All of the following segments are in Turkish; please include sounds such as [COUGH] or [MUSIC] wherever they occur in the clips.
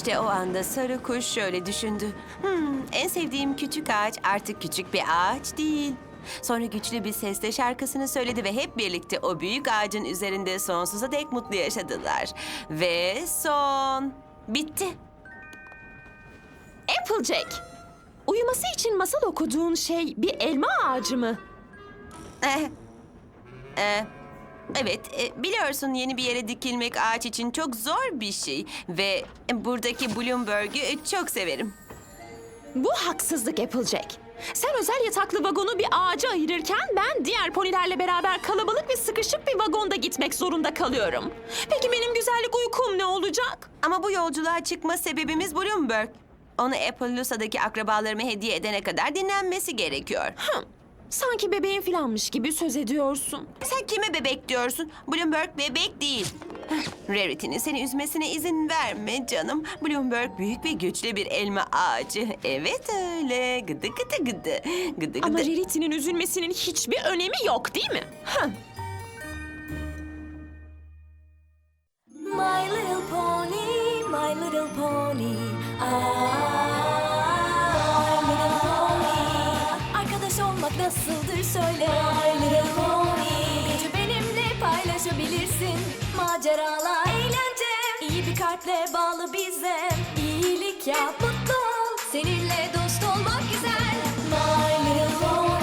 İşte o anda sarı kuş şöyle düşündü. Hmm, en sevdiğim küçük ağaç artık küçük bir ağaç değil. Sonra güçlü bir sesle şarkısını söyledi ve hep birlikte o büyük ağacın üzerinde sonsuza dek mutlu yaşadılar. Ve son. Bitti. Applejack. Uyuması için masal okuduğun şey bir elma ağacı mı? Eh, eh, evet, eh, biliyorsun yeni bir yere dikilmek ağaç için çok zor bir şey. Ve buradaki Bloomberg'ü çok severim. Bu haksızlık Applejack. Sen özel yataklı vagonu bir ağaca ayırırken ben diğer ponilerle beraber kalabalık ve sıkışık bir vagonda gitmek zorunda kalıyorum. Peki benim güzellik uykum ne olacak? Ama bu yolculuğa çıkma sebebimiz Bloomberg. Onu Appaloosa'daki akrabalarıma hediye edene kadar dinlenmesi gerekiyor. Hım, sanki bebeğin filanmış gibi söz ediyorsun. Sen kime bebek diyorsun? Bloomberg bebek değil. Rarity'nin seni üzmesine izin verme canım. Bloomberg büyük ve güçlü bir elma ağacı. Evet öyle. Gıdı gıdı gıdı. Gıdı Ama gıdı. Rarity'nin üzülmesinin hiçbir önemi yok değil mi? Kalple bağlı bize. İyilik yap, mutlu ol. Seninle dost olmak güzel. My little pony.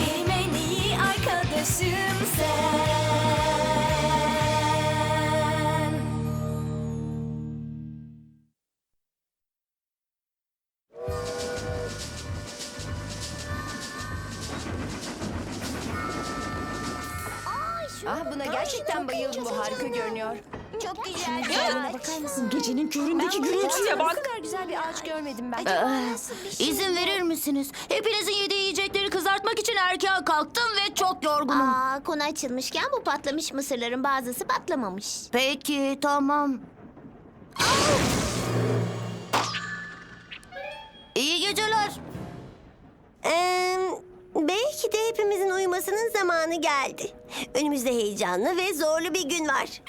Benim en iyi arkadaşım sen. Ah buna gerçekten bayıldım bu harika görünüyor. Çok güzel. Şuna bakar mısın? Gecenin köründeki gürültüye Bu bak. kadar güzel bir ağaç görmedim ben. İzin verir misiniz? Hepinizin yediği yiyecekleri kızartmak için erken kalktım ve çok yorgunum. Aa, konu açılmışken bu patlamış mısırların bazısı patlamamış. Peki, tamam. İyi geceler. belki de hepimizin uyumasının zamanı geldi. Önümüzde heyecanlı ve zorlu bir gün var.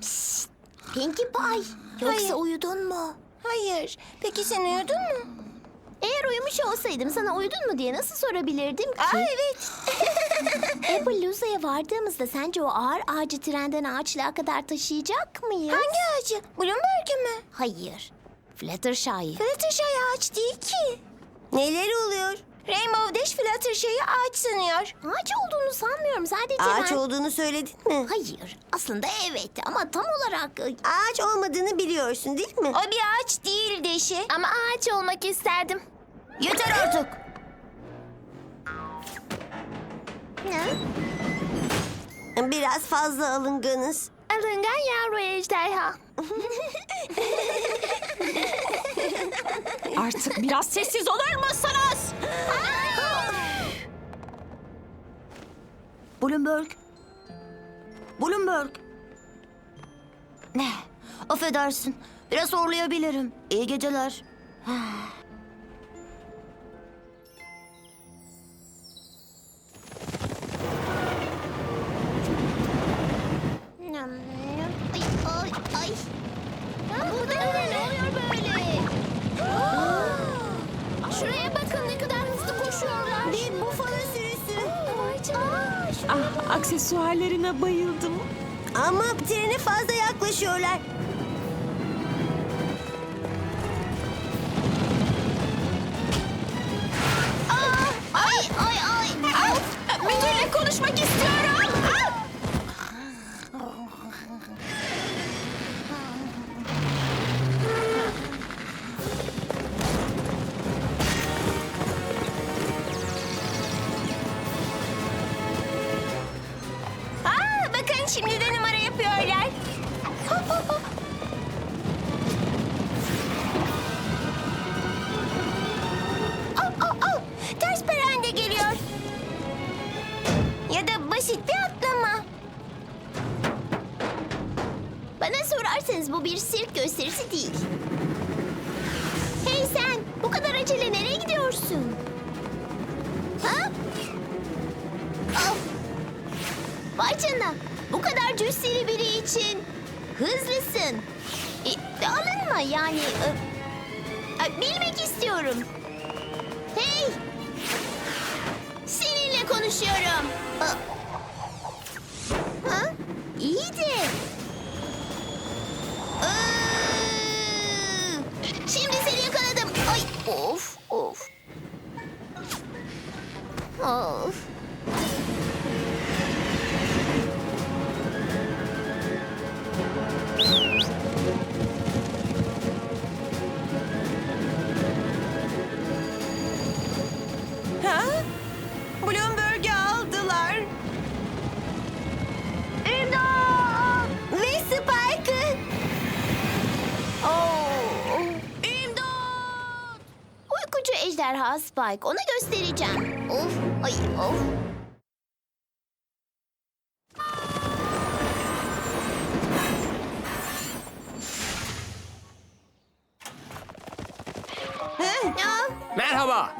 Psst, Pinkie Pie, yoksa uyudun mu? Hayır. Peki sen uyudun mu? Eğer uyumuş olsaydım sana uyudun mu diye nasıl sorabilirdim ki? Aa evet. [LAUGHS] Appaloosa'ya vardığımızda sence o ağır ağacı trenden ağaçlığa kadar taşıyacak mıyız? Hangi ağacı? Bloomberg'ü mü? Hayır. Fluttershy'ı. Fluttershy ağaç değil ki. Neler oluyor? Rainbow Dash Fluttershy'ı ağaç sanıyor. Ağaç olduğunu sanmıyorum. Sadece Ağaç ben... olduğunu söyledin mi? Hayır. Aslında evet ama tam olarak... Ağaç olmadığını biliyorsun değil mi? O bir ağaç değil Deşi. Ama ağaç olmak isterdim. Yeter artık. Ne? Biraz fazla alınganız. Alıngan yavru ejderha. Artık biraz sessiz olur musunuz? Bloomberg. Bloomberg. Ne? Affedersin. Biraz horlayabilirim. İyi geceler. Aksesuarlarına bayıldım. Ama trene fazla yaklaşıyorlar. Ay ay ay. Müdürle konuşmak istiyorum. Şimdi de numara yapıyorlar. [LAUGHS] Al, al, al. Ters perende geliyor. Ya da basit bir atlama. Bana sorarsanız bu bir sirk gösterisi değil. Hey sen, bu kadar acele nereye gidiyorsun? Ha? Al. Vay canına, için hızlısın. E, alınma yani. e, e, bilmek istiyorum. Hey! Seninle konuşuyorum. E, Ha? İyi de. Ejderha Spike. Ona göstereceğim. Of, ay of. Merhaba.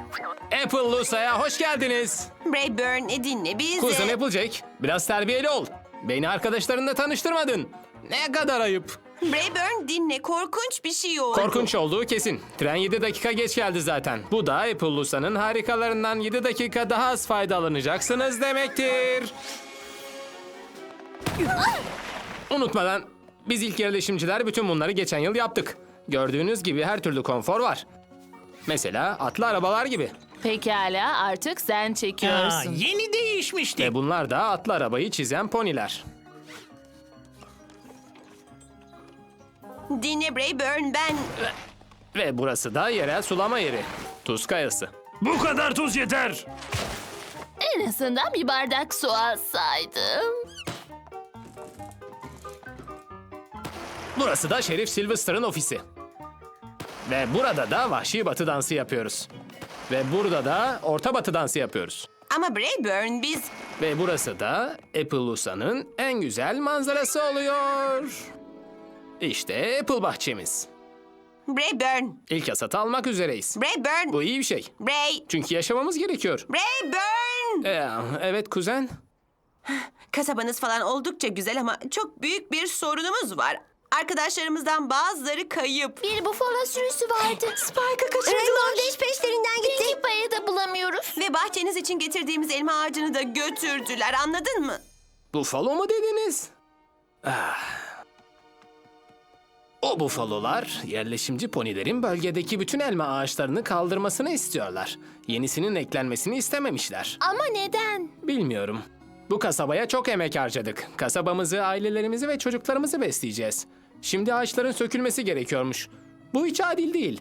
Apple Lusa'ya hoş geldiniz. Brayburn e, dinle bizi. Kuzen Applejack, biraz terbiyeli ol. Beni arkadaşlarınla tanıştırmadın. Ne kadar ayıp. Brayburn dinle korkunç bir şey oldu. Korkunç olduğu kesin. Tren 7 dakika geç geldi zaten. Bu da Apple Lusa'nın harikalarından 7 dakika daha az faydalanacaksınız demektir. Unutmadan biz ilk yerleşimciler bütün bunları geçen yıl yaptık. Gördüğünüz gibi her türlü konfor var. Mesela atlı arabalar gibi. Pekala artık sen Aa, çekiyorsun. yeni değişmişti. Ve bunlar da atlı arabayı çizen poniler. Dinle Brayburn ben... Ve burası da yerel sulama yeri. Tuz kayası. Bu kadar tuz yeter. En azından bir bardak su alsaydım. Burası da Şerif Sylvester'ın ofisi. Ve burada da vahşi batı dansı yapıyoruz. Ve burada da orta batı dansı yapıyoruz. Ama Brayburn biz... Ve burası da Applelusa'nın en güzel manzarası oluyor. İşte Apple bahçemiz. Brayburn, İlk hasatı almak üzereyiz. Brayburn, Bu iyi bir şey. Bray, Çünkü yaşamamız gerekiyor. Brayburn. Ee, evet kuzen. Kasabanız falan oldukça güzel ama çok büyük bir sorunumuz var. Arkadaşlarımızdan bazıları kayıp. bir bufalo sürüsü vardı. [GASPS] Spike'ı kaçırdılar. Rainbow Dash peşlerinden gitti. Pinkie Pie'yi de bulamıyoruz. Ve bahçeniz için getirdiğimiz elma ağacını da götürdüler anladın mı? Bufalo mu dediniz? Ah. O bufalolar yerleşimci ponilerin bölgedeki bütün elma ağaçlarını kaldırmasını istiyorlar. Yenisinin eklenmesini istememişler. Ama neden? Bilmiyorum. Bu kasabaya çok emek harcadık. Kasabamızı, ailelerimizi ve çocuklarımızı besleyeceğiz. Şimdi ağaçların sökülmesi gerekiyormuş. Bu hiç adil değil.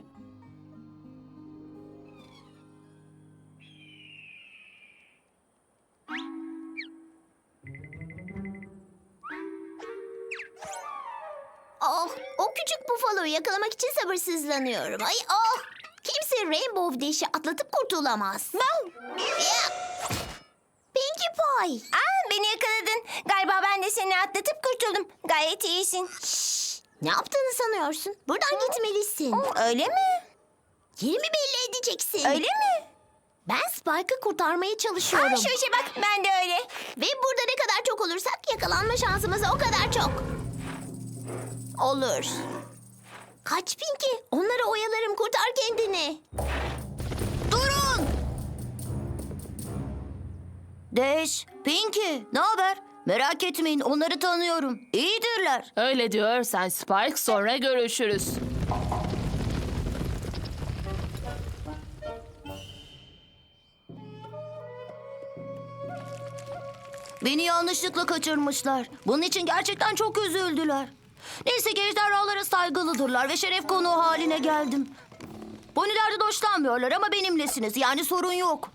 Oh, o küçük bufaloyu yakalamak için sabırsızlanıyorum. Ay oh! Kimse Rainbow Dash'i atlatıp kurtulamaz. Ben. Pinkie Pie. Aa, beni yakaladın. Galiba ben de seni atlatıp kurtuldum. Gayet iyisin. Şşş, ne yaptığını sanıyorsun? Buradan gitmelisin. Öyle mi? Yerimi belli edeceksin. Öyle mi? Ben Spike'ı kurtarmaya çalışıyorum. Aa, şu işe bak, ben de öyle. Ve burada ne kadar çok olursak yakalanma şansımız o kadar çok. Olur. Kaç Pinky. Onları oyalarım. Kurtar kendini. Durun. Dash, Pinky, ne haber? Merak etmeyin, onları tanıyorum. İyidirler. Öyle diyorsan Spike sonra görüşürüz. Beni yanlışlıkla kaçırmışlar. Bunun için gerçekten çok üzüldüler. Neyse ki ejderhalara saygılıdırlar ve şeref konuğu haline geldim. Ponilerden hoşlanmıyorlar ama benimlesiniz. Yani sorun yok.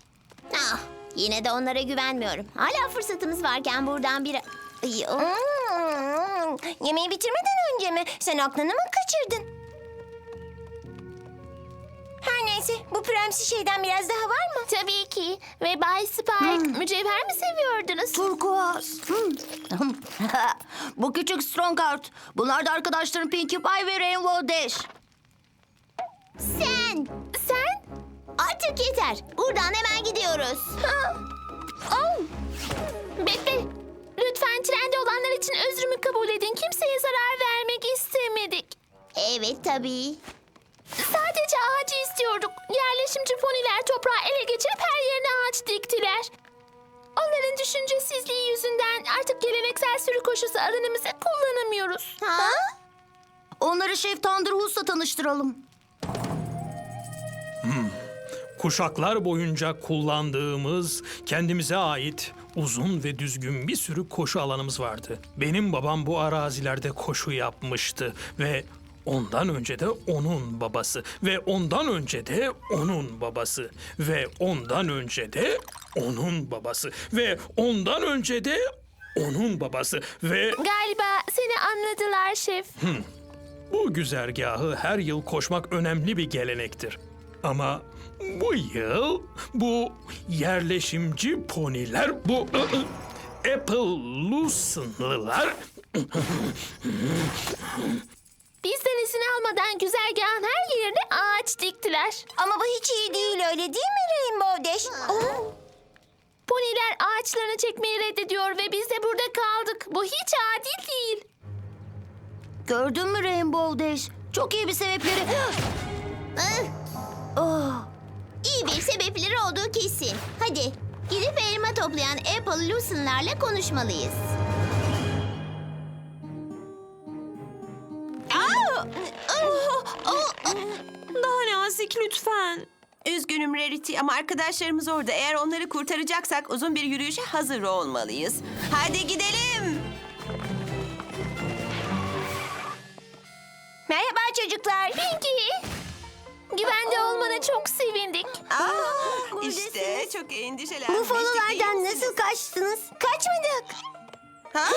Ah, yine de onlara güvenmiyorum. Hala fırsatımız varken buradan bir... Ay, oh. Hmm, yemeği bitirmeden önce mi? Sen aklını mı kaçırdın? Neyse bu premsi şeyden biraz daha var mı? Tabii ki. Ve Bay Spike mücevher mi seviyordunuz? Turkuaz. Hmm. [LAUGHS] Bu küçük Strongheart. Bunlar da arkadaşlarım Pinkie Pie ve Rainbow Dash. Sen! Sen? Artık yeter. Buradan hemen gidiyoruz. Oh. Bekle. Lütfen trende olanlar için özrümü kabul edin. Kimseye zarar vermek istemedik. Evet tabii. Sadece ağacı istiyorduk. Yerleşimci poniler toprağı ele geçirip her yerine ağaç diktiler. Onların düşüncesizliği yüzünden artık geleneksel sürü koşusu alanımızı kullanamıyoruz. Ha? Onları Şef Thunderhoos'la tanıştıralım. Kuşaklar boyunca kullandığımız kendimize ait uzun ve düzgün bir sürü koşu alanımız vardı. Benim babam bu arazilerde koşu yapmıştı ve ondan önce de onun babası ve ondan önce de onun babası ve ondan önce de onun babası ve ondan önce de onun babası ve Galiba seni anladılar şef. Bu güzergahı her yıl koşmak önemli bir gelenektir. Ama bu yıl bu yerleşimci poniler, bu ı, Applelusenlılar Bizden izin almadan güzergahın her yerine ağaç diktiler. Ama bu hiç iyi değil öyle değil mi Rainbow Dash? Poniler ağaçlarını çekmeyi reddediyor ve biz de burada kaldık. Bu hiç adil değil. Gördün mü Rainbow Dash? Çok iyi bir sebepleri... [GASPS] oh. İyi bir sebepleri olduğu kesin. Hadi gidip elma toplayan Apple Lucen'larla konuşmalıyız. Daha nazik lütfen. Üzgünüm Rarity ama arkadaşlarımız orada. Eğer onları kurtaracaksak uzun bir yürüyüşe hazır olmalıyız. Hadi gidelim. Merhaba çocuklar. Pinky. Güvende olmana çok sevindik. Aa, işte çok endişelenmiştik. Bufalolardan nasıl kaçtınız? Kaçmadık. Ha?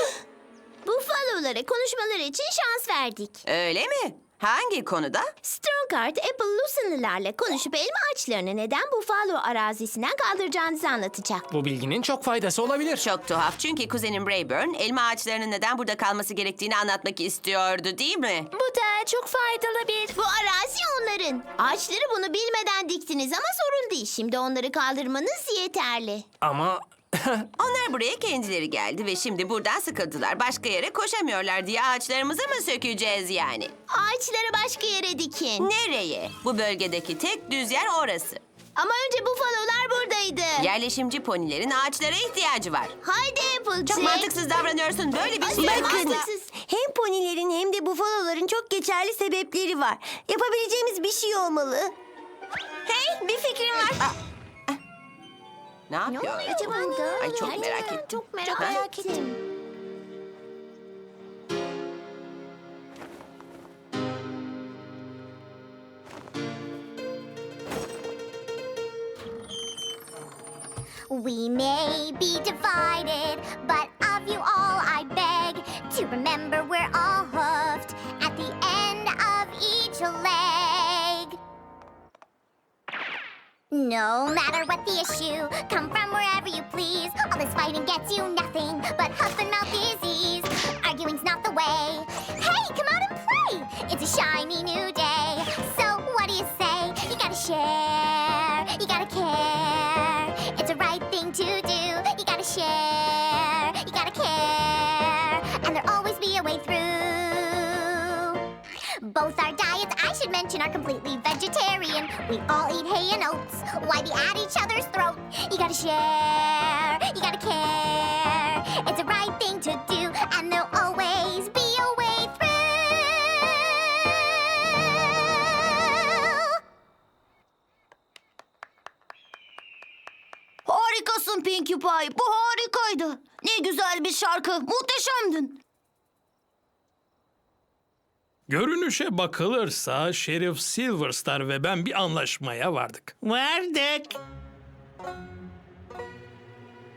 Buffalolara konuşmaları için şans verdik. Öyle mi? Hangi konuda? Strongheart, Apple Lucen'lılarla konuşup elma ağaçlarını neden Buffalo arazisinden kaldıracağınızı anlatacak. Bu bilginin çok faydası olabilir. Çok tuhaf çünkü kuzenim Rayburn elma ağaçlarının neden burada kalması gerektiğini anlatmak istiyordu değil mi? Bu da çok faydalı bir... Bu arazi onların. Ağaçları bunu bilmeden diktiniz ama sorun değil. Şimdi onları kaldırmanız yeterli. Ama [LAUGHS] Onlar buraya kendileri geldi ve şimdi buradan sıkıldılar. Başka yere koşamıyorlar diye ağaçlarımızı mı sökeceğiz yani? Ağaçları başka yere dikin. Nereye? Bu bölgedeki tek düz yer orası. Ama önce bufalolar buradaydı. Yerleşimci ponilerin ağaçlara ihtiyacı var. Haydi Applejack. Çok mantıksız davranıyorsun. Böyle bir şey Bakın. olmaz. Hem ponilerin hem de bufaloların çok geçerli sebepleri var. Yapabileceğimiz bir şey olmalı. Hey bir fikrim var. Ne yapıyor? acaba? Ay çok merak ettim. Çok merak, Ha? ettim. We may be divided, but of you all I beg to remember we're all hoofed at the end of each leg. No matter what the issue, come from wherever you please. All this fighting gets you nothing but huff and mouth disease. Arguing's not the way. Hey, come out and play! It's a shiny new day. So what do you say? You gotta share, you gotta care. It's the right thing to do. You gotta share, you gotta care, and there'll always be a way through. Both I should mention, are completely vegetarian. We all eat hay and oats. Why be at each other's throat? You gotta share, you gotta care. It's the right thing to do, and there'll always be a way through. Harikasın Pinkie Pie. Bu harikaydı. Ne güzel bir şarkı. Muhteşemdin. Görünüşe bakılırsa Şerif Silverstar ve ben bir anlaşmaya vardık. Vardık.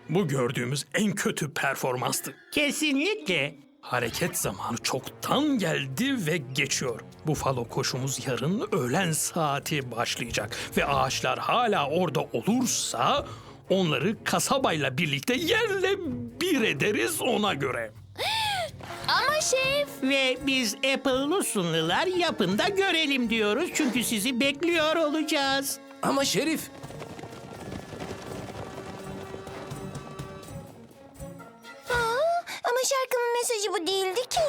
Bu gördüğümüz en kötü performanstı. Kesinlikle. Hareket zamanı çoktan geldi ve geçiyor. Bufalo koşumuz yarın öğlen saati başlayacak ve ağaçlar hala orada olursa onları kasabayla birlikte yerle bir ederiz ona göre. Ama şef... Ve biz Apple Lusunlular yapında görelim diyoruz. Çünkü sizi bekliyor olacağız. ama Şerif bu değildi ki.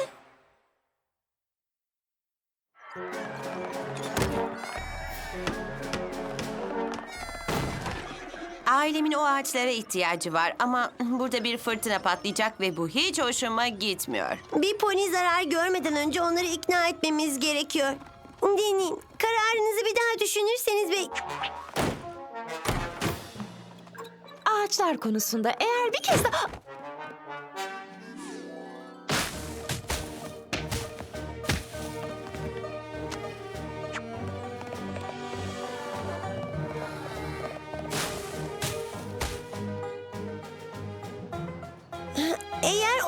Ailemin o ağaçlara ihtiyacı var ama burada bir fırtına patlayacak ve bu hiç hoşuma gitmiyor. Bir pony zarar görmeden önce onları ikna etmemiz gerekiyor. Deneyin. Kararınızı bir daha düşünürseniz ve... Ağaçlar konusunda eğer bir kez daha...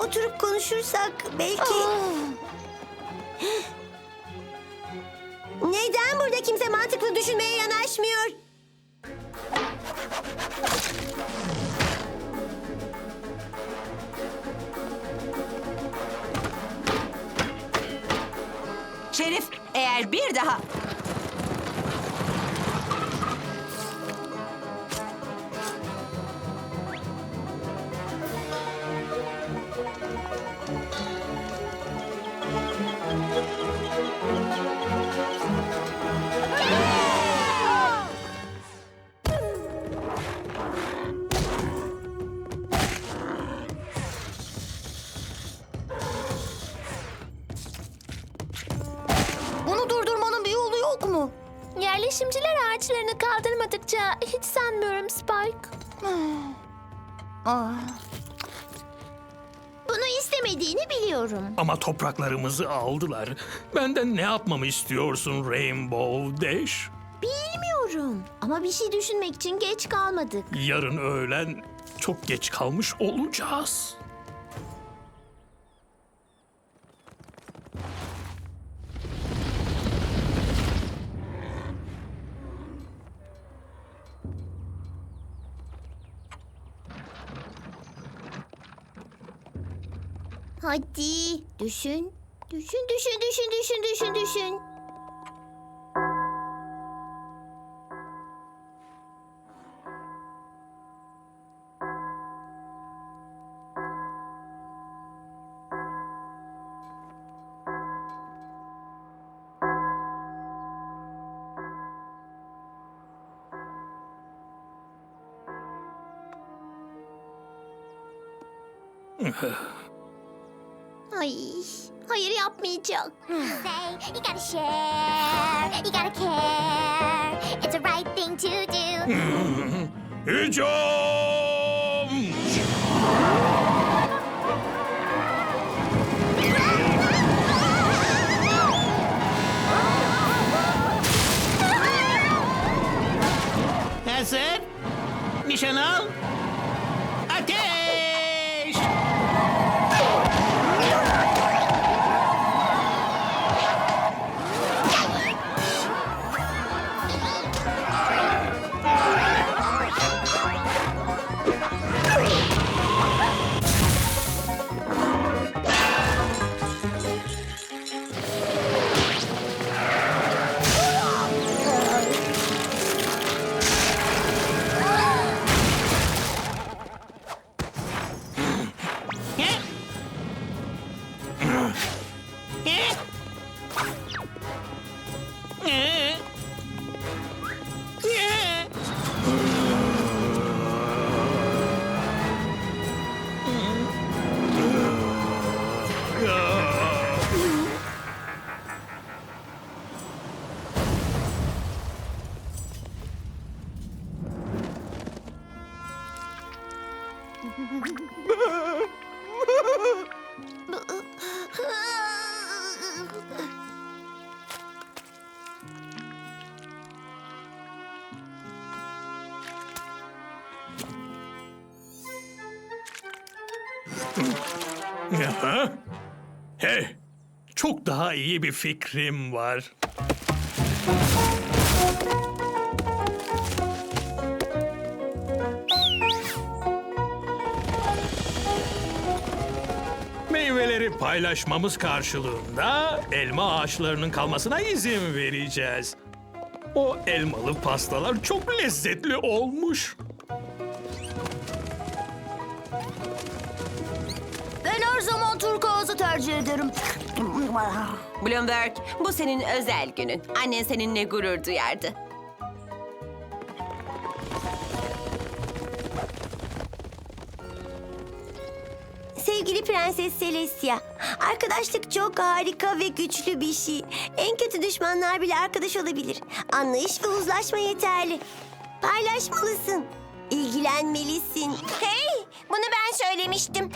oturup konuşursak belki... [GASPS] Neden burada kimse mantıklı düşünmeye yanaşmıyor? Şerif, eğer bir daha... kaldırmadıkça hiç sanmıyorum Spike. Bunu istemediğini biliyorum. Ama topraklarımızı aldılar. Benden ne yapmamı istiyorsun Rainbow Dash? Bilmiyorum. Ama bir şey düşünmek için geç kalmadık. Yarın öğlen çok geç kalmış olacağız. Hadi düşün. Düşün, düşün, düşün, düşün, düşün, düşün. [LAUGHS] Ay, hayır yapmayacak. Say, you gotta share, you gotta care. It's the right thing to do. [LAUGHS] Hücum! Ha? Hey, çok daha iyi bir fikrim var. Meyveleri paylaşmamız karşılığında elma ağaçlarının kalmasına izin vereceğiz. O elmalı pastalar çok lezzetli olmuş. Tercih ederim. Bloomberg, bu senin özel günün. Annen seninle gurur duyardı. Sevgili Prenses Celestia, arkadaşlık çok harika ve güçlü bir şey. En kötü düşmanlar bile arkadaş olabilir. Anlayış ve uzlaşma yeterli. Paylaşmalısın. İlgilenmelisin. Hey, bunu ben söylemiştim.